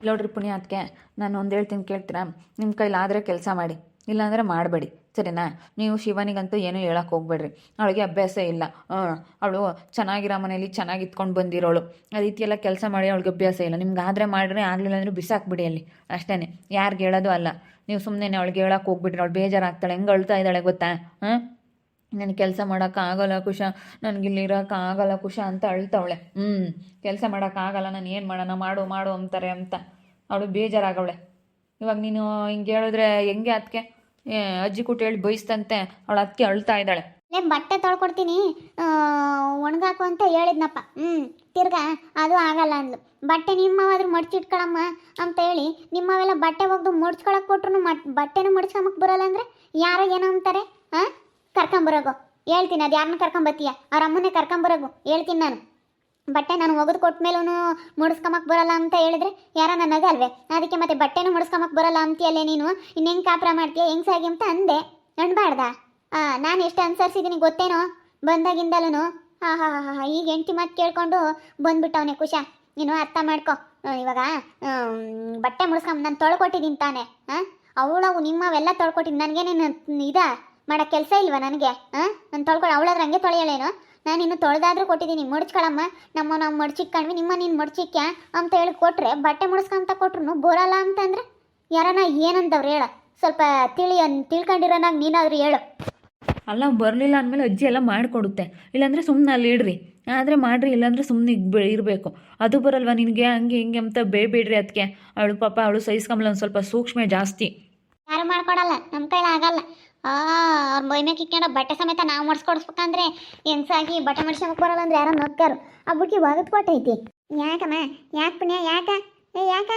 ನೋಡ್ರಿ ಪುಣ್ಯಾತ್ಕೆ ನಾನು ಒಂದು ಹೇಳ್ತೀನಿ ಕೇಳ್ತೀರಾ? ನಿಮ್ಮ ಕೈಲಾದರೆ ಕೆಲಸ ಮಾಡಿ. ಇಲ್ಲಾಂದರೆ ಮಾಡಬೇಡಿ. ಸರಿನಾ? ನೀವು ಶಿವನಿಗಂತೂ ಏನೂ ಹೇಳಕ್ಕೆ ಹೋಗ್ಬೇಡ್ರಿ. ಅವಳಿಗೆ ಅಭ್ಯಾಸ ಇಲ್ಲ. ಅವಳು ಚೆನ್ನಾಗಿರೋ ಮನೇಲಿ ಚೆನ್ನಾಗಿ ಇತ್ಕೊಂಡು ಬಂದಿರೋಳು. ಆ ರೀತಿಯೆಲ್ಲ ಕೆಲಸ ಮಾಡಿ ಅವಳಿಗೆ ಅಭ್ಯಾಸ ಇಲ್ಲ. ನಿಮ್ಗೆ ಆದರೆ ಮಾಡಿದ್ರೆ ಆಗಲಿಲ್ಲ ಅಂದರೆ ಬಿಸಾಕ್ಬಿಡಿ ಅಲ್ಲಿ. ಅಷ್ಟೇ ಯಾರಿಗೆ ಹೇಳೋದು ಅಲ್ಲ. ನೀವು ಸುಮ್ಮನೆ ಅವಳಿಗೆ ಹೇಳಕ್ಕೆ ಹೋಗ್ಬಿಟ್ರಿ ಅವಳು ಬೇಜಾರಾಗ್ತಾಳೆ. ಹೆಂಗೆ ಅಳ್ತಾ ಇದ್ದಾಳೆ ಗೊತ್ತಾ? ಹಾಂ ನನಗೆ ಕೆಲಸ ಮಾಡೋಕ್ಕಾಗಲ್ಲ ಕುಶ ನನಗಿಲ್ಲಿ ಇರೋಕ್ಕಾಗಲ್ಲ ಕುಶ ಅಂತ ಅಳ್ತಾವಳೆ. ಹ್ಞೂ ಕೆಲಸ ಮಾಡೋಕ್ಕಾಗಲ್ಲ ನಾನು ಏನು ಮಾಡೋಣ, ಮಾಡು ಮಾಡು ಅಂತಾರೆ ಅಂತ. ಅವಳು ಬೇಜಾರಾಗವಳೆ. ಇವಾಗ ನೀನು ಹಿಂಗೆ ಹೇಳಿದ್ರೆ ಹೆಂಗೆ ಅದಕ್ಕೆ ಅಜ್ಜಿ ಕೂಟ ಹೇಳಿ ಬಯಸ್ತಂತೆ ಅವಳು ಅದಕ್ಕೆ ಅಳ್ತಾ ಇದ್ದಾಳೆ. ಬಟ್ಟೆ ತೊಳ್ಕೊಡ್ತೀನಿ. ಒಣಗಾಕು ಅಂತ ಹೇಳಿದ್ನಪ್ಪ. ಹ್ಞೂ ತಿರ್ಗಾ, ಅದು ಆಗಲ್ಲ ಅಂದ್ಲು. ಬಟ್ಟೆ ನಿಮ್ಮವಾದ್ರೂ ಮಡ್ಚಿಟ್ಕೊಳಮ್ಮ ಅಂತ ಹೇಳಿ, ನಿಮ್ಮವೆಲ್ಲ ಬಟ್ಟೆ ಒಗ್ದು ಮಡ್ಚ್ಕೊಳಕ್ಕೆ ಕೊಟ್ರು ಬಟ್ಟೆನೂ ಮಡ್ಚ್ಕೊಂಬಕ್ಕೆ ಬರಲ್ಲ ಅಂದರೆ ಯಾರೋ ಏನೋ ಅಂತಾರೆ ಹಾಂ ಕರ್ಕೊಂಬರೋಗು. ಹೇಳ್ತೀನಿ, ಅದು ಯಾರನ್ನ ಕರ್ಕೊಂಬತ್ತೀಯ? ಅವ್ರ ಅಮ್ಮನೇ ಕರ್ಕೊಂಬರೋಗು. ಹೇಳ್ತೀನಿ ನಾನು. ಬಟ್ಟೆ ನಾನು ಒಗೆದು ಕೊಟ್ಟ ಮೇಲೂ ಮುಡಿಸ್ಕೊಂಬಕ್ಕೆ ಬರಲ್ಲ ಅಂತ ಹೇಳಿದ್ರೆ ಯಾರ ನನಗಲ್ವೇ ಅದಕ್ಕೆ ಮತ್ತೆ ಬಟ್ಟೆನೂ ಮುಡಿಸ್ಕೊಂಬಕ್ಕೆ ಬರಲ್ಲ ಅಂತೀಯಲ್ಲೇ ನೀನು? ಇನ್ನು ಹೆಂಗೆ ಕಾಪುರ ಮಾಡ್ತೀಯ? ಹೆಂಗೆ ಸಾಗಿ ಅಂತ ಅಂದೆ. ಅನ್ಬಾರ್ದಾ? ನಾನು ಎಷ್ಟು ಅನುಸರಿಸಿದ್ದೀನಿ ಗೊತ್ತೇನೋ? ಬಂದಾಗಿಂದಲೂ ಹಾಂ ಹಾಂ ಹಾಂ ಹಾಂ ಈಗ ಎಂಟಿ ಮಾತು ಕೇಳ್ಕೊಂಡು ಬಂದ್ಬಿಟ್ಟವನೇ ಕುಶ. ನೀನು ಅರ್ಥ ಮಾಡ್ಕೊ. ಇವಾಗ ಬಟ್ಟೆ ಮುಡಿಸ್ಕೊಂಬ ನಾನು ತೊಳ್ಕೊಟ್ಟಿದ್ದೀನಿ ತಾನೆ. ಹಾಂ ಅವಳವು ನಿಮ್ಮವೆಲ್ಲ ತೊಳ್ಕೊಟ್ಟಿದ್ದು ನನಗೇನೇನು ಇದ? ಮಾಡೋ ಕೆಲಸ ಇಲ್ವಾ ನನಗೆ? ಹಾಂ ನಾನು ತೊಳ್ಕೊಂಡು ಅವಳಾದ್ರೆ ಹಂಗೆ ತೊಳೆಯಲೇನು ನಾನು ಇನ್ನು ತೊಳೆದಾದ್ರೂ ಕೊಟ್ಟಿದ್ದೀನಿ ಮಡ್ಚ್ಕೊಳಮ್ಮ. ನಮ್ಮ ನಾವು ಮಡ್ಚಿಕ್ಕಣ್ವಿ ನಿಮ್ಮ ನೀನು ಮಡ್ಚಿಕ್ಕ ಅಂತ ಹೇಳಿ ಕೊಟ್ಟರೆ ಬಟ್ಟೆ ಮುಡಿಸ್ಕೊಂತ ಕೊಟ್ರು ಬೋರಲ್ಲ ಅಂತಂದ್ರೆ? ಯಾರನ್ನ ಏನಂತವ್ರು ಹೇಳ. ಸ್ವಲ್ಪ ತಿಳಿ ತಿಳ್ಕೊಂಡಿರೋನಾಗ ನೀನಾದ್ರೂ ಹೇಳು. ಅಲ್ಲ ಬರಲಿಲ್ಲ ಅಂದಮೇಲೆ ಅಜ್ಜಿ ಎಲ್ಲ ಮಾಡಿಕೊಡುತ್ತೆ. ಇಲ್ಲಾಂದರೆ ಸುಮ್ಮನೆ ಅಲ್ಲಿ ಇಡ್ರಿ. ಆದರೆ ಮಾಡಿರಿ ಇಲ್ಲಾಂದರೆ ಸುಮ್ಮನೆ ಇರಬೇಕು. ಅದು ಬರಲ್ವಾ ನಿನಗೆ? ಹಂಗೆ ಹಿಂಗೆ ಅಂತ ಬೇಬೇಡ್ರಿ ಅದಕ್ಕೆ ಅವಳು ಪಾಪ ಅವಳು ಸಹಿಸ್ಕೊಂಬಲ್ಲ ಒಂದು ಸ್ವಲ್ಪ ಸೂಕ್ಷ್ಮ ಜಾಸ್ತಿ. ಯಾರು ಮಾಡ್ಕೊಡಲ್ಲ ನಮ್ಮ ಕೈಲಾಗಲ್ಲ ಅವ್ರ ಮೈ ಕಿತ್ಕೊಂಡು ಬಟ್ಟೆ ಸಮೇತ ನಾವು ಮಡ್ಸ್ಕೊಡ್ಸ್ಬೇಕಂದ್ರೆ ಎನ್ಸಾಗಿ ಬಟ್ಟೆ ಮಡ್ಸ್ಕೊಳಕ್ ಬರಲ್ಲ ಅಂದ್ರೆ ಯಾರೋ ನಕ್ಕರು ಆ ಬುಕ್ಕಿ ಒಗದ್ ಕೊಟ್ಟೈತಿ ಯಾಕಮ್ಮ? ಯಾಕೆ ಪುಣ್ಯ? ಯಾಕ? ಏ, ಯಾಕ?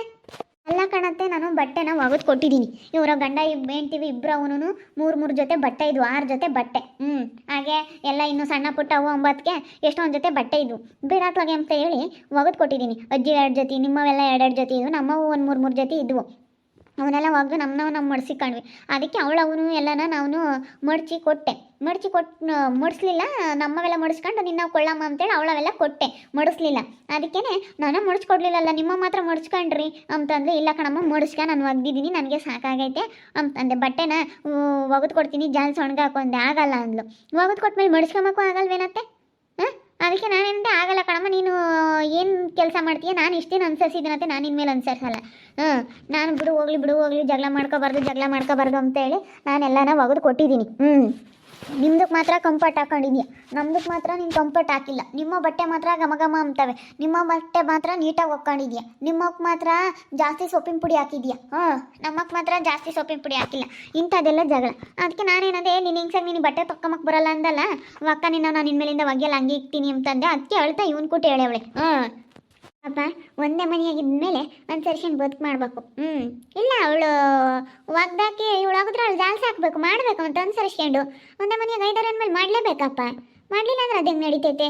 ಅಲ್ಲ ಕಣತ್ತೆ, ನಾನು ಬಟ್ಟೆನ ಒಗದ್ ಕೊಟ್ಟಿದ್ದೀನಿ ಇವರ ಗಂಡ ಇಬ್ ಹೆಂಡ್ತೀವಿ ಇಬ್ಬರು ಅವನು ಮೂರು ಮೂರು ಜೊತೆ ಬಟ್ಟೆ ಇದ್ವು, ಆರು ಜೊತೆ ಬಟ್ಟೆ. ಹ್ಞೂ ಹಾಗೆ ಎಲ್ಲ ಇನ್ನು ಸಣ್ಣ ಪುಟ್ಟ ಅವು ಒಂಬತ್ತಕ್ಕೆ ಎಷ್ಟೊಂದು ಜೊತೆ ಬಟ್ಟೆ ಇದ್ವು. ಬಿಡಾಕ್ಲಾಗೆ ಅಂತ ಹೇಳಿ ಒಗದ್ ಕೊಟ್ಟಿದ್ದೀನಿ ಅಜ್ಜಿ ಎರಡು ಜೊತೆ ನಿಮ್ಮವೆಲ್ಲ ಎರಡೆರಡು ಜೊತೆ ಇದ್ವು ನಮ್ಮವು ಒಂದು ಮೂರು ಮೂರು ಜೊತೆ ಇದ್ವು. ಅವನ್ನೆಲ್ಲ ನಮ್ಮ ನಾವು ನಮ್ಮ ಮಡ್ಸ್ಕಣ್ವಿ ಅದಕ್ಕೆ ಅವಳು, ಅವನು ಎಲ್ಲನ ನಾವು ಮಡಚಿ ಕೊಟ್ಟೆ. ಮಡಚಿ ಕೊಟ್ಟು ಮಡಿಸ್ಲಿಲ್ಲ. ನಮ್ಮವೆಲ್ಲ ಮಡಿಸ್ಕೊಂಡು ನಿನ್ನ ಕೊಳ್ಳಮ್ಮ ಅಂತೇಳಿ ಅವಳವೆಲ್ಲ ಕೊಟ್ಟೆ. ಮಡಿಸ್ಲಿಲ್ಲ. ಅದಕ್ಕೇ ನಾನು ಮಡಿಸ್ಕೊಡ್ಲಿಲ್ಲಲ್ಲ, ನಿಮ್ಮ ಮಾತ್ರ ಮಡಿಸ್ಕೊಂಡ್ರಿ ಅಂತಂದ್ರೆ, ಇಲ್ಲ ಕಣಮ್ಮ, ಮಡಿಸ್ಕ, ನಾನು ಒಗ್ದಿದ್ದೀನಿ, ನನಗೆ ಸಾಕಾಗೈತೆ ಅಂತಂದೆ. ಬಟ್ಟೆನ ಒಗೆದು ಕೊಡ್ತೀನಿ ಜಾಲ್ಸಿ ಹಾಕೊಂಡೆ ಆಗಲ್ಲ ಅಂದ್ಲು. ಒಗೆದು ಕೊಟ್ಮೇಲೆ ಮಡಿಸ್ಕೊಂಬಕ್ಕೂ ಆಗಲ್ವೇನತ್ತೆ? ಅದಕ್ಕೆ ನಾನೇನಂತೆ ಆಗಲ್ಲ ಕಣಮ್ಮ, ನೀನು ಏನು ಕೆಲಸ ಮಾಡ್ತೀಯ? ನಾನು ಇಷ್ಟೇನು ದಿನ ಅನುಸರಿಸಿದ್ದೀನಂತೆ ನಾನು ಇನ್ಮೇಲೆ ಅನುಸರಿಸಲ್ಲ. ಹ್ಞೂ ನಾನು ಬಿಡು ಹೋಗ್ಲಿ ಬಿಡು ಹೋಗ್ಲಿ, ಜಗಳ ಮಾಡ್ಕೋಬಾರ್ದು ಜಗಳ ಮಾಡ್ಕೋಬಾರ್ದು ಅಂತೇಳಿ ನಾನೆಲ್ಲನ ಒಗೆದು ಕೊಟ್ಟಿದ್ದೀನಿ ಹ್ಞೂ ನಿಮ್ದಕ್ಕೆ ಮಾತ್ರ ಕಂಫರ್ಟ್ ಹಾಕೊಂಡಿದ್ಯಾ. ನಮ್ದಕ್ಕೆ ಮಾತ್ರ ನೀನು ಕಂಫರ್ಟ್ ಹಾಕಿಲ್ಲ. ನಿಮ್ಮ ಬಟ್ಟೆ ಮಾತ್ರ ಘಮ ಘಮ ಅಂತವೆ ನಿಮ್ಮ ಬಟ್ಟೆ ಮಾತ್ರ ನೀಟಾಗಿ ಒಕ್ಕೊಂಡಿದ್ಯಾ ನಿಮ್ಮಕ್ಕೆ ಮಾತ್ರ ಜಾಸ್ತಿ ಸೊಪ್ಪಿನ ಪುಡಿ ಹಾಕಿದ್ಯಾ. ಹಾಂ ನಮ್ಮಕ್ಕೆ ಮಾತ್ರ ಜಾಸ್ತಿ ಸೊಪ್ಪಿನ ಪುಡಿ ಹಾಕಿಲ್ಲ. ಇಂಥದ್ದೆಲ್ಲ ಜಗಳ. ಅದಕ್ಕೆ ನಾನೇನಂದೆ, ನೀನು ಹಿಂಗ್ಸಾಗ ನೀನು ಬಟ್ಟೆ ತೊಕ್ಕಮಕ್ಕೆ ಬರಲ್ಲ ಅಂದಲ್ಲ? ಅಕ್ಕ ನಿನ್ನ ನಾನು ಇನ್ಮೇಲಿಂದ ಒಗೆಯಲ್ಲ, ಹಂಗೆ ಇಕ್ತೀನಿ ಅಂತಂದೆ. ಅದಕ್ಕೆ ಅಳ್ತಾ ಇವನ್ ಕೂಟ ಹೇಳವಳೆ. ಹಾಂ. ಅಪ್ಪ, ಒಂದೇ ಮನೆಯಾಗಿದ್ಮೇಲೆ ಅನುಸರಿಸ್ಕೊಂಡು ಬದುಕು ಮಾಡಬೇಕು. ಹ್ಞೂ ಇಲ್ಲ, ಅವಳು ಒಗ್ದಾಕಿ ಇವಳು ಹೋಗಿದ್ರೆ ಅವಳು ಜಾಲ್ಸ ಹಾಕ್ಬೇಕು, ಮಾಡಬೇಕು ಅಂತ ಅನುಸರಿಸ್ಕೊಂಡು ಒಂದೇ ಮನೆಯಾಗ ಐದಾರು ಅಂದ್ಮೇಲೆ ಮಾಡಲೇಬೇಕಪ್ಪ. ಮಾಡಲಿಲ್ಲ ಅಂದ್ರೆ ಅದು ಹೆಂಗೆ ನಡೀತೈತೆ?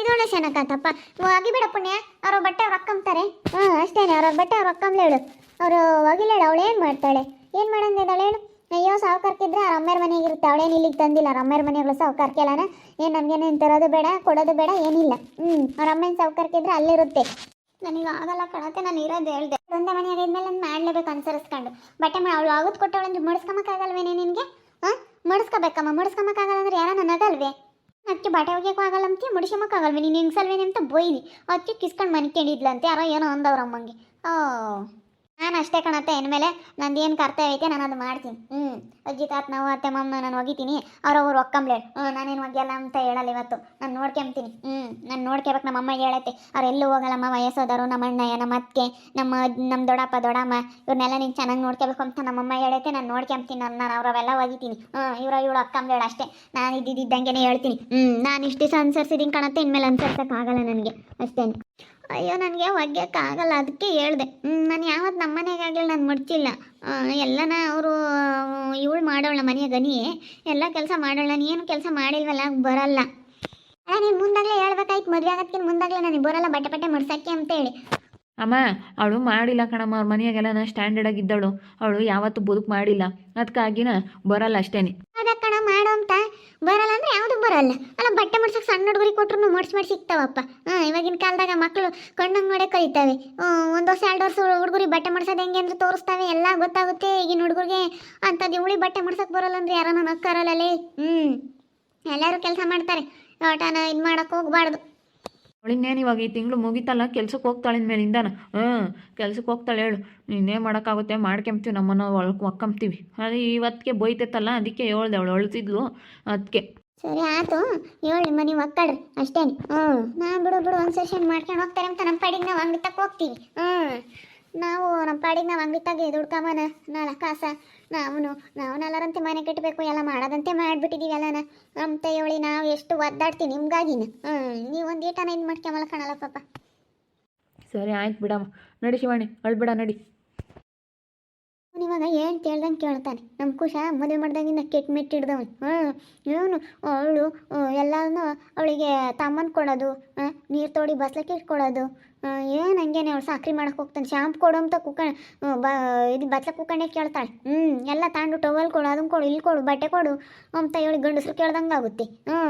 ಇದೊಳ್ಳೆ ಚೆನ್ನಾಗತ್ತಪ್ಪ ಒಗಿಬೇಡ ಪುಣ್ಯ. ಅವ್ರ ಬಟ್ಟೆ ಅವ್ರು ಹಾಕ್ಕಂತಾರೆ ಹ್ಞೂ ಅಷ್ಟೇನೆ, ಅವ್ರ ಬಟ್ಟೆ ಅವ್ರು ಹಾಕ್ಕಂಬ್ಲೆ ಹೇಳು. ಅವರು ಒಗಿಲೇಳು ಅವಳು ಏನು ಮಾಡ್ತಾಳೆ? ಏನು ಮಾಡಂದಿದ್ದಾಳೆ ಹೇಳು? ಅಯ್ಯೋ ಸಾವುಕಾರ್ಕಿದ್ರೆ ಅವ್ರ ಅಮ್ಮೇರ ಮನೆಗೆ ಇರುತ್ತೆ ಅವಳೇನು ಇಲ್ಲಿಗೆ ತಂದಿಲ್ಲ? ಅವ್ರ ಮನೆಗಳು ಸಾವುಕಾರ್ಕೆಲ್ಲನ ಏನು ನಮಗೇನೇನು ತರೋದು ಬೇಡ ಕೊಡೋದು ಬೇಡ ಏನಿಲ್ಲ. ಹ್ಞೂ ಅವ್ರ ಅಮ್ಮನ ಸಾವುಕಾರ್ಕಿದ್ರೆ ಅಲ್ಲಿರುತ್ತೆ. ನನಗೆ ಆಗಲ್ಲ ಕಣತೆ ನಾನು ಇರೋದು ಹೇಳ್ದೆ. ಒಂದೇ ಮನೆ ಆಗಿದ್ಮೇಲೆ ನಾನು ಮಾಡಲೇಬೇಕು ಅನ್ಸರಿಸ್ಕೊಂಡು. ಬಟ್ಟೆ ಮಾಡಿ ಅವಳು ಆಗುದು ಕೊಟ್ಟವಳಂದ್ರೆ ಮುಡಿಸ್ಕೊಂಬಕ್ಕಾಗಲ್ವೇನೆ ನಿನಗೆ? ಹಾಂ? ಮುಡಿಸ್ಕೋಬೇಕಮ್ಮ ಮುಡಿಸ್ಕೊಂಬಕ್ಕಾಗಲ್ಲ ಅಂದ್ರೆ ಯಾರ ನನಗಲ್ವೇ ಅದಕ್ಕೆ ಬಟ್ಟೆ ಒಗ್ಯಕ್ಕೂ ಆಗಲ್ಲ ಅಂತೀಯ ಮುಡಿಸ್ಕೊಂಬಕ್ಕಾಗಲ್ವೇ ನೀನು ಹೆಂಗ್ಸಲ್ವೇನೆ ಅಂತ ಬೈದಿ. ಅದಕ್ಕೆ ಕಿಸ್ಕೊಂಡು ಮನ್ಕೊಂಡಿದ್ಲಂತೆ ಯಾರೋ ಏನೋ ಅಂದವ್ರ ಅಮ್ಮಂಗೆ ಓ. ನಾನು ಅಷ್ಟೇ ಕಣತ್ತೆ, ಇನ್ಮೇಲೆ ನಂದು ಏನು ಕರ್ತವ್ಯ ಐತೆ ನಾನು ಅದು ಮಾಡ್ತೀನಿ. ಹ್ಞೂ ಅಜ್ಜಿ ತಾತ ನಾವು ಅತ್ತೆ ಮಾಮನ ನಾನು ಒಗಿತೀನಿ, ಅವ್ರವ್ರು ಒಕ್ಕಂಬ್ಲೇ ಹ್ಞೂ ನಾನೇನು ಒಗ್ಯಲ್ಲ ಅಂತ ಹೇಳಲ್ಲ ಇವತ್ತು. ನಾನು ನೋಡ್ಕೊಂತೀನಿ ಹ್ಞೂ ನಾನು ನೋಡ್ಕೋಬೇಕು ನಮ್ಮ ಅಮ್ಮಗೆ ಹೇಳತ್ತೆ. ಅವ್ರು ಎಲ್ಲೂ ಹೋಗಲ್ಲಮ್ಮ ವಯಸ್ಸೋದರು ನಮ್ಮ ಅಣ್ಣಯ್ಯ, ನಮ್ಮ ಅತ್ತೆ ನಮ್ಮ ನಮ್ಮ ದೊಡ್ಡಪ್ಪ, ದೊಡ್ಡಮ್ಮ ಇವ್ರನ್ನೆಲ್ಲ ನೀನು ಚೆನ್ನಾಗಿ ನೋಡ್ಕೋಬೇಕು ಅಂತ ನಮ್ಮ ಅಮ್ಮ ಹೇಳತ್ತೆ ನಾನು ನೋಡ್ಕೊಂತೀನಿ ನಾನು ನಾನು ಅವರವೆಲ್ಲ ಒಗಿತೀನಿ. ಹ್ಞೂ ಇವ್ರ, ಇವಳು ಅಕ್ಕಂಬ್ಲೇಳು ಅಷ್ಟೇ. ನಾನು ಇದ್ದಿದ್ದಂಗೆ ಹೇಳ್ತೀನಿ. ಹ್ಞೂ ನಾನು ಇಷ್ಟು ದಿವಸ ಅನುಸರಿಸಿದ್ದೀನಿ ಕಣತ್ತೆ, ಇನ್ಮೇಲೆ ಅನುಸರಿಸೋಕ್ಕಾಗಲ್ಲ ನನಗೆ. ಅಷ್ಟೇ ಅಯ್ಯೋ ನನಗೆ ಒಗ್ಯಕ್ಕಾಗಲ್ಲ ಅದಕ್ಕೆ ಹೇಳ್ದೆ. ನಾನು ಯಾವತ್ತು ನಮ್ಮ ಮನೆಗಾಗಲಿ ನಾನು ಮುಡ್ತಿಲ್ಲ ಎಲ್ಲನ ಅವರು ಇವಳು ಮಾಡೋಳ ಮನೆಯ ಗನಿ ಎಲ್ಲ ಕೆಲಸ ಮಾಡೋಳ ಏನು ಕೆಲಸ ಮಾಡಿಲ್ವಲ್ಲ ಬರಲ್ಲ. ಅಲ್ಲ ನೀನು ಮುಂದಾಗಲೇ ಹೇಳ್ಬೇಕಾಯ್ತು ಮದುವೆ ಆಗೋದಕ್ಕಿಂತ ಮುಂದಾಗಲೇ ನನಗೆ ಬರಲ್ಲ ಬಟ್ಟೆ ಬಟ್ಟೆ ಮಡ್ಸಕ್ಕೆ ಅಂತ ಹೇಳಿ ಅಮ್ಮ ಅವಳು ಮಾಡಿಲ್ಲ ಕಣಮ್ಮ ಅವ್ರ ಮನೆಯಾಗೆಲ್ಲ ಸ್ಟ್ಯಾಂಡರ್ಡ್ ಆಗಿದ್ದವಳು ಅವಳು ಯಾವತ್ತೂ ಬದುಕು ಮಾಡಿಲ್ಲ. ಅದಕ್ಕಾಗಿನ ಬರಲ್ಲ ಅಷ್ಟೇನೆ. ಬರಲ್ಲ ಅಂದ್ರೆ ಯಾವುದು ಬರಲ್ಲ. ಅಲ್ಲ, ಬಟ್ಟೆ ಮಡ್ಸಕ್ಕೆ ಸಣ್ಣ ಹುಡುಗರಿಗೆ ಕೊಟ್ರು ಮಡ್ಸಿ ಮಾಡಿ ಸಿಗ್ತಾವಪ್ಪ. ಹಾಂ, ಇವಾಗಿನ ಕಾಲದಾಗ ಮಕ್ಕಳು ಕಣ್ಣಂಗೆ ನೋಡೇ ಕಲಿತಾವೆ ಒಂದು ವರ್ಷ, ಎರಡು ವರ್ಷ ಹುಡುಗರಿಗೆ ಬಟ್ಟೆ ಮಡ್ಸೋದು ಹೆಂಗೆ ಅಂದ್ರೆ ತೋರಿಸ್ತಾವೆ, ಎಲ್ಲ ಗೊತ್ತಾಗುತ್ತೆ ಈಗಿನ ಹುಡುಗರಿಗೆ. ಅಂಥದ್ದು ಇವಳಿ ಬಟ್ಟೆ ಮಡ್ಸಕ್ಕೆ ಬರಲ್ಲ ಅಂದ್ರೆ ಯಾರನ್ನ ನಕ್ಕರಲ್ಲೇ ಹ್ಞೂ ಎಲ್ಲರೂ ಕೆಲಸ ಮಾಡ್ತಾರೆ. ಆಟನ ಇದು ಮಾಡೋಕೆ ಹೋಗ್ಬಾರ್ದು. ಅವಳಿನ್ನೇನು ಇವಾಗ ಈ ತಿಂಗಳು ಮುಗಿತಲ್ಲ ಕೆಲ್ಸಕ್ಕೆ ಹೋಗ್ತಾಳೆ ಮೇಲಿಂದಾನ? ಹ್ಞೂ ಕೆಲ್ಸಕ್ಕೆ ಹೋಗ್ತಾಳೆ ಹೇಳು. ಇನ್ನೇ ಮಾಡೋಕ್ಕಾಗುತ್ತೆ? ಮಾಡ್ಕೊಂತೀವಿ ನಮ್ಮನ್ನ ಒಳಗೆ ಒಕ್ಕಂಬ್ತೀವಿ. ಅದು ಇವತ್ತಿಗೆ ಬೈತೈತಲ್ಲ ಅದಕ್ಕೆ ಹೇಳ್ದೆ ಅವಳು, ಅಳ್ತಿದ್ಲು. ಅದಕ್ಕೆ ಸರಿ ಆಯ್ತು ಹೇಳಿ ಮನೆ ಮಕ್ಕಳ್ರಿ ಅಷ್ಟೇ ಹ್ಞೂ. ನಾನು ಬಿಡು ಬಿಡು, ಒಂದು ಸೆಷನ್ ಮಾಡ್ಕೊಂಡು ಹೋಗ್ತಾರೆ ಅಂತ ನಮ್ಮ ಪಾಡಿಗೆ ನಾವು ಅಂಗಡಿ ಹೋಗ್ತೀವಿ. ಹ್ಞೂ. ನಾವು ನಮ್ಮ ಪಾಡಿಗೆ ನಾವು ಅಂಗಡಿ ತಗ ದುಡ್ಕಮ್ಮನ ನಾಳೆ ಕಾಸ. ನಾವು ನಾವು ನಲ್ಲರಂತೆ ಮನೆ ಕಟ್ಟಬೇಕು ಎಲ್ಲ ಮಾಡೋದಂತೆ ಮಾಡಿಬಿಟ್ಟಿದ್ದೀವಿ ಎಲ್ಲನ ನಮ್ಮ ಹೇಳಿ ನಾವು ಎಷ್ಟು ಒದ್ದಾಡ್ತೀವಿ ನಿಮ್ಗಾಗಿನ. ಹ್ಞೂ ನೀವು ಒಂದು ಏಟನ ಇದು ಮಾಡ್ಕೊಂಬಲ್ಲ ಕಾಣಲ್ಲ ಪಾಪ. ಸರಿ ಆಯ್ತು ಬಿಡಮ್ಮ. ನಡಿ ಶಿವಾಣಿ ಅಳ್ಬಿಡ ನಡಿ. ಇವಾಗ ಏನು ಕೇಳ್ದಂಗೆ ಕೇಳ್ತಾನೆ. ನಮ್ಮ ಕುಶ ಮದುವೆ ಮಾಡ್ದಂಗಿಂದ ಕೆಟ್ಟ ಮೆಟ್ಟಿಡ್ದವ್ ಹ್ಞೂ ಇವನು ಅವಳು ಎಲ್ಲನೂ ಅವಳಿಗೆ ತಮ್ಮನ್ ಕೊಡೋದು ನೀರು ತೋಡಿ ಬಸ್ಲಕ್ಕೆ ಇಟ್ಕೊಡೋದು ಏನು ಹಂಗೇನೆ ಅವಳು ಸಾಕ್ರಿ ಮಾಡಕ್ಕೆ ಹೋಗ್ತಾನೆ. ಶಾಂಪ್ ಕೊಡು ಅಂತ ಕುಕ್ಕ ಬ, ಇದು ಬತ್ಲ ಕುಕ್ಕಂಡೆ ಕೇಳ್ತಾಳೆ. ಹ್ಞೂ ಎಲ್ಲ ತಾಂಡು ಟವಲ್ ಕೊಡು ಅದನ್ನು ಕೊಡು ಇಲ್ಲಿ ಕೊಡು, ಬಟ್ಟೆ ಕೊಡು ಅಂತ ಹೇಳಿ ಗಂಡಸ್ರು ಕೇಳ್ದಂಗೆ ಆಗುತ್ತೆ. ಹ್ಞೂ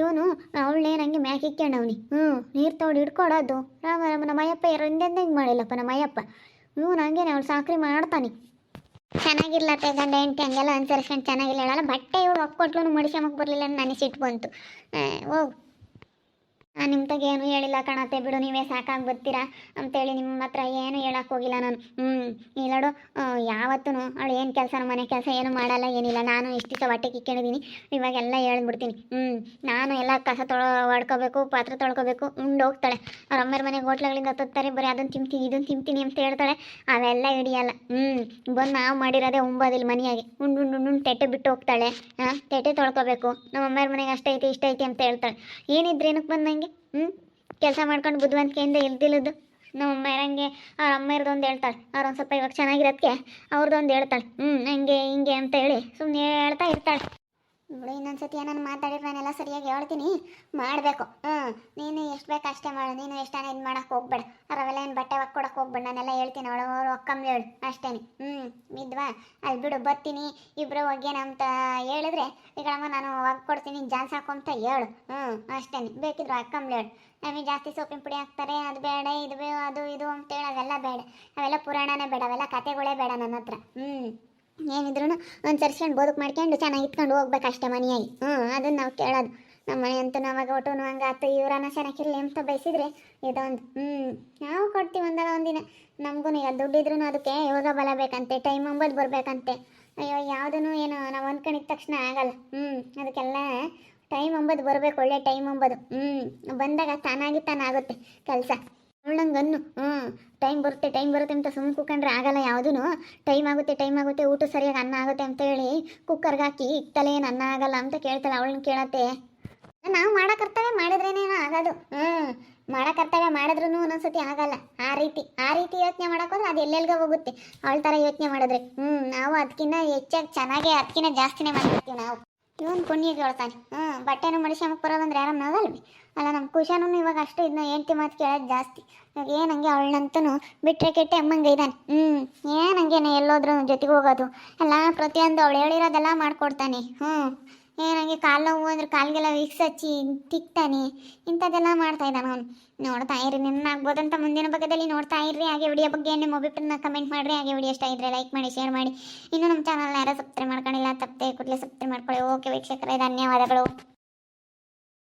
ಇವನು ಅವಳನ್ನೇನು ಹಂಗೆ ಮ್ಯಾಕ್ ಇಕ್ಕೊಂಡವನಿ ಹ್ಞೂ ನೀರು ತೊಗೊಂಡು ಹಿಡ್ಕೊಡೋದು. ರಾಮ ನಮ್ಮ ಅಯ್ಯಪ್ಪ ಯಾರು ಹಿಂದೆಂದ ಹಿಂಗೆ ಮಾಡಿಲ್ಲಪ್ಪ, ನಮ್ಮ ಅಯ್ಯಪ್ಪ. ಇವನು ಹಂಗೇನೆ ಅವಳು ಸಾಕ್ರಿ ಮಾಡ್ತಾನೆ. ಚೆನ್ನಾಗಿರ್ಲತ್ತೆ ಗಂಡ, ಹೆಂಡತಿ, ಹಂಗೆಲ್ಲ ಅನ್ಸರ್ಸ್ಕೊಂಡು ಚೆನ್ನಾಗಿಲ್ಲ ಹೇಳಲ್ಲ. ಬಟ್ಟೆ ಇವಳು ಒಕ್ಕೊಟ್ಲು ಮಡಿಸ್ಕೊಂಬಕ್ಕೆ ಬರಲಿಲ್ಲ ನನಗೆ ಸಿಟ್ಟು ಬಂತು. ಓ ನಿಮ್ಮ ತಗ ಏನು ಹೇಳಿಲ್ಲ ಕಣತ್ತೆ, ಬಿಡು, ನೀವೇ ಸಾಕಾಗಿ ಬರ್ತೀರಾ ಅಂತೇಳಿ ನಿಮ್ಮ ಹತ್ರ ಏನು ಹೇಳಕ್ಕೆ ಹೋಗಿಲ್ಲ ನಾನು. ಹ್ಞೂ ಇಲ್ಲಡು ಯಾವತ್ತೂ ಅವಳು ಏನು ಕೆಲಸ ಮನೆ ಕೆಲಸ ಏನು ಮಾಡಲ್ಲ, ಏನಿಲ್ಲ. ನಾನು ಇಷ್ಟಿಷ್ಟ ಹೊಟ್ಟೆ ಇವಾಗ ಇವಾಗೆಲ್ಲ ಹೇಳ್ಬಿಡ್ತೀನಿ. ಹ್ಞೂ ನಾನು ಎಲ್ಲ ಕಸ ತೊಳ ಹೊಡ್ಕೋಬೇಕು ಪಾತ್ರೆ ತೊಳ್ಕೊಬೇಕು ಉಂಡು ಹೋಗ್ತಾಳೆ ಅವ್ರ ಅಮ್ಮರ ಮನೆಗೆ ಹೋಟ್ಲುಗಳಿಂದ ತತ್ತಾರೆ ಬರೀ ಅದನ್ನು ತಿಂತೀನಿ ಇದನ್ನು ತಿಂತೀನಿ ಅಂತ ಹೇಳ್ತಾಳೆ. ಅವೆಲ್ಲ ಹಿಡಿಯಲ್ಲ. ಹ್ಞೂ ಬಂದು ನಾವು ಮಾಡಿರೋದೇ ಉಂಬೋದಿಲ್ಲ ಮನೆಯಾಗೆ. ಉಂಡು ಉಂಡು ಉಂಡು ತೆಟ್ಟೆ ಬಿಟ್ಟು ಹೋಗ್ತಾಳೆ. ಹಾಂ ತೆಟ್ಟೆ ತೊಳ್ಕೊಬೇಕು. ನಮ್ಮ ಅಮ್ಮರ ಮನೆಗೆ ಅಷ್ಟೈತಿ ಇಷ್ಟೈತಿ ಅಂತ ಹೇಳ್ತಾಳೆ. ಏನಿದ್ರೆ ಏನಕ್ಕೆ ಬಂದಂಗೆ ಹ್ಞೂ ಕೆಲಸ ಮಾಡ್ಕೊಂಡು ಬುದ್ಧಿವಂತಿಕೆಯಿಂದ ಇಲ್ದಿಲ್ಲದ್ದು ನಮ್ಮ ಅಮ್ಮ ಇರಂಗೆ, ಅವ್ರ ಅಮ್ಮ ಇರೋದೊಂದು ಹೇಳ್ತಾಳೆ. ಅವ್ರು ಒಂದು ಸ್ವಲ್ಪ ಇವಾಗ ಚೆನ್ನಾಗಿರೋದಕ್ಕೆ ಅವ್ರದ್ದೊಂದು ಹೇಳ್ತಾಳೆ. ಹ್ಞೂ ಹಂಗೆ, ಹಿಂಗೆ ಅಂತ ಹೇಳಿ ಸುಮ್ಮನೆ ಹೇಳ್ತಾ ಇರ್ತಾಳೆ. ಬಿಡು ಇನ್ನೊಂದ್ಸತಿ ಏನಾನು ಮಾತಾಡಿದ್ರೆ ಸರಿಯಾಗಿ ಹೇಳ್ತೀನಿ. ಮಾಡಬೇಕು. ಹ್ಞೂ ನೀನು ಎಷ್ಟು ಬೇಕು ಅಷ್ಟೇ ಮಾಡು. ನೀನು ಎಷ್ಟಾನ ಇದು ಮಾಡಕ್ಕೆ ಹೋಗ್ಬೇಡ. ಅವೆಲ್ಲ ಏನು ಬಟ್ಟೆ ಒಕ್ಕೊಡಕ್ಕೆ ಹೋಗ್ಬೇಡ. ನಾನೆಲ್ಲ ಹೇಳ್ತೀನಿ ಅವಳು ಅವ್ರು ಒಕ್ಕಂಬ್ಲಿ ಹೇಳು. ಅಷ್ಟೇನೆ. ಹ್ಞೂ ಇದ್ವಾ? ಅಲ್ಲಿ ಬಿಡು, ಬರ್ತೀನಿ. ಇಬ್ಬರು ಅಂತ ಹೇಳಿದ್ರೆ ಈಗಳಮ್ಮ ನಾನು ಒಗ್ಕೊಡ್ತೀನಿ ಜಾನ್ಸ್ ಹಾಕೊಂತ ಹೇಳು. ಹ್ಞೂ ಅಷ್ಟೇನೆ. ಬೇಕಿದ್ರು ಅಕ್ಕಂಬ್ಲಿ ಹೇಳು. ನಮಗೆ ಜಾಸ್ತಿ ಸೊಪ್ಪಿನ ಪುಡಿ ಹಾಕ್ತಾರೆ. ಅದು ಬೇಡ, ಇದು ಬೇ, ಅದು ಇದು ಅಂತೇಳಿ ಅವೆಲ್ಲ ಬೇಡ. ಅವೆಲ್ಲ ಪುರಾಣನೇ ಬೇಡ. ಅವೆಲ್ಲ ಕತೆಗಳೇ ಬೇಡ ನನ್ನ ಹತ್ರ ಹ್ಞೂ ಏನಿದ್ರು ಒಂದು ಸರ್ಸ್ಕೊಂಡು ಬದುಕು ಮಾಡ್ಕೊಂಡು ಚೆನ್ನಾಗಿ ಇಟ್ಕೊಂಡು ಹೋಗ್ಬೇಕು ಅಷ್ಟೇ ಮನೆಯಾಗಿ. ಹ್ಞೂ ಅದನ್ನು ನಾವು ಕೇಳೋದು. ನಮ್ಮ ಮನೆ ಅಂತ ನಾವಾಗ ಒಟ್ಟು ಹಂಗೆ ಆತು, ಇವ್ರನ್ನ ಚೆನ್ನಾಗಿರಲಿ ಅಂತ ಬಯಸಿದ್ರೆ ಇದೊಂದು ಹ್ಞೂ ನಾವು ಕೊಡ್ತೀವಿ ಒಂದಲ್ಲ ಒಂದಿನ. ನಮಗೂ ಈಗ ದುಡ್ಡಿದ್ರೂ ಅದಕ್ಕೆ ಯೋಗ ಬಲ ಬೇಕಂತೆ, ಟೈಮ್ ಅಂಬೋದು ಬರಬೇಕಂತೆ. ಅಯ್ಯೋ ಯಾವುದೂ ಏನು, ನಾವು ಅಂದ್ಕೊಂಡಿದ ತಕ್ಷಣ ಆಗಲ್ಲ. ಹ್ಞೂ ಅದಕ್ಕೆಲ್ಲ ಟೈಮ್ ಅಂಬೋದು ಬರಬೇಕು, ಒಳ್ಳೆ ಟೈಮ್ ಅಂಬೋದು ಹ್ಞೂ ಬಂದಾಗ ತಾನಾಗಿ ತಾನಾಗುತ್ತೆ ಕೆಲಸ. ಅವಳಂಗನ್ನು ಹ್ಞೂ ಟೈಮ್ ಬರುತ್ತೆ ಟೈಮ್ ಬರುತ್ತೆ ಅಂತ ಸುಮ್ಮನೆ ಕುಕ್ಕಂಡ್ರೆ ಆಗಲ್ಲ ಯಾವುದೂ ಟೈಮ್ ಆಗುತ್ತೆ ಟೈಮ್ ಆಗುತ್ತೆ, ಊಟ ಸರಿಯಾಗಿ ಅನ್ನ ಆಗುತ್ತೆ ಅಂತ ಹೇಳಿ ಕುಕ್ಕರ್ಗೆ ಹಾಕಿ ಇತ್ತಲೇ ಏನು ಅನ್ನ ಆಗಲ್ಲ ಅಂತ ಕೇಳ್ತಾಳೆ ಅವಳನ್ನ ಕೇಳತ್ತೆ. ನಾವು ಮಾಡೋ ಕರ್ತವ್ಯ ಮಾಡಿದ್ರೇನೇ ಆಗೋದು. ಹ್ಞೂ ಮಾಡೋ ಕರ್ತವ್ಯ ಮಾಡಿದ್ರೂ ಒಂದೊಂದ್ಸತಿ ಆಗಲ್ಲ. ಆ ರೀತಿ ಆ ರೀತಿ ಯೋಚನೆ ಮಾಡೋಕ್ಕೋದ್ರೆ ಅದು ಎಲ್ಲೆಲ್ಗೋ ಹೋಗುತ್ತೆ. ಅವಳ ಥರ ಯೋಚನೆ ಮಾಡಿದ್ರೆ. ಹ್ಞೂ ನಾವು ಅದಕ್ಕಿಂತ ಹೆಚ್ಚಾಗಿ ಚೆನ್ನಾಗೇ ಅದಕ್ಕಿಂತ ಜಾಸ್ತಿನೇ ಮಾಡ್ತಿರ್ತೀವಿ ನಾವು. ಇವನು ಪುಣ್ಯ ಕೇಳ್ತಾನೆ. ಹ್ಞೂ ಬಟ್ಟೆನೂ ಮಡಿಸ್ಕೊಂಬಕ್ಕೆ ಬರೋಲ್ಲ ಅಂದ್ರೆ ಯಾರನ್ನ ಆಗಲ್ವಿ ಅಲ್ಲ ನಮ್ಮ ಕುಶಾನು ಇವಾಗ ಅಷ್ಟು ಇದನ್ನ ಹೆಂಡ್ತಿ ಮಾತು ಕೇಳೋದು ಜಾಸ್ತಿ. ಇವಾಗ ಏನಂಗೆ ಅವಳನ್ನಂತೂ ಬಿಟ್ಟರೆ ಕೆಟ್ಟೆ ಅಮ್ಮಂಗೆ ಇದ್ದಾನೆ ಹ್ಞೂ ಏನಂಗೇನೆ ಎಲ್ಲೋದ್ರೂ ಜೊತೆಗೆ ಹೋಗೋದು. ಎಲ್ಲ ಪ್ರತಿಯೊಂದು ಅವಳು ಹೇಳಿರೋದೆಲ್ಲ ಮಾಡ್ಕೊಡ್ತಾನೆ. ಹ್ಞೂ ಏನಂಗೆ ಕಾಲು ನೋವು ಅಂದ್ರೆ ಕಾಲಿಗೆಲ್ಲ ವಿಕ್ಸ್ ಹಚ್ಚಿ ತಿಕ್ತಾನೆ. ಇಂಥದ್ದೆಲ್ಲ ಮಾಡ್ತಾ ಇದ್ದಾನೆ ಅವನು. ನೋಡ್ತಾ ಇರಿ, ನಿನ್ನ ಆಗ್ಬೋದಂತ ಮುಂದಿನ ಭಾಗದಲ್ಲಿ ನೋಡ್ತಾ ಇರ್ರಿ ಹಾಗೆ ವಿಡಿಯೋ ಬಗ್ಗೆ ನಿಮ್ಮ ಅಭಿಪ್ರಾಯನ ಕಮೆಂಟ್ ಮಾಡಿರಿ. ಹಾಗೆ ವಿಡಿಯೋ ಇಷ್ಟ ಇದ್ರೆ ಲೈಕ್ ಮಾಡಿ ಶೇರ್ ಮಾಡಿ. ಇನ್ನೂ ನಮ್ಮ ಚಾನಲ್ನ ಯಾರೋ ಸಬ್ಸ್ಕ್ರೈಬ್ ಮಾಡ್ಕೊಂಡಿಲ್ಲ, ತಪ್ಪದೆ ಕೂಡಲೇ ಸಬ್ಸ್ಕ್ರೈಬ್ ಮಾಡ್ಕೊಳ್ಳಿ. ಓಕೆ ವೀಕ್ಷಕರೇ, ಧನ್ಯವಾದಗಳು.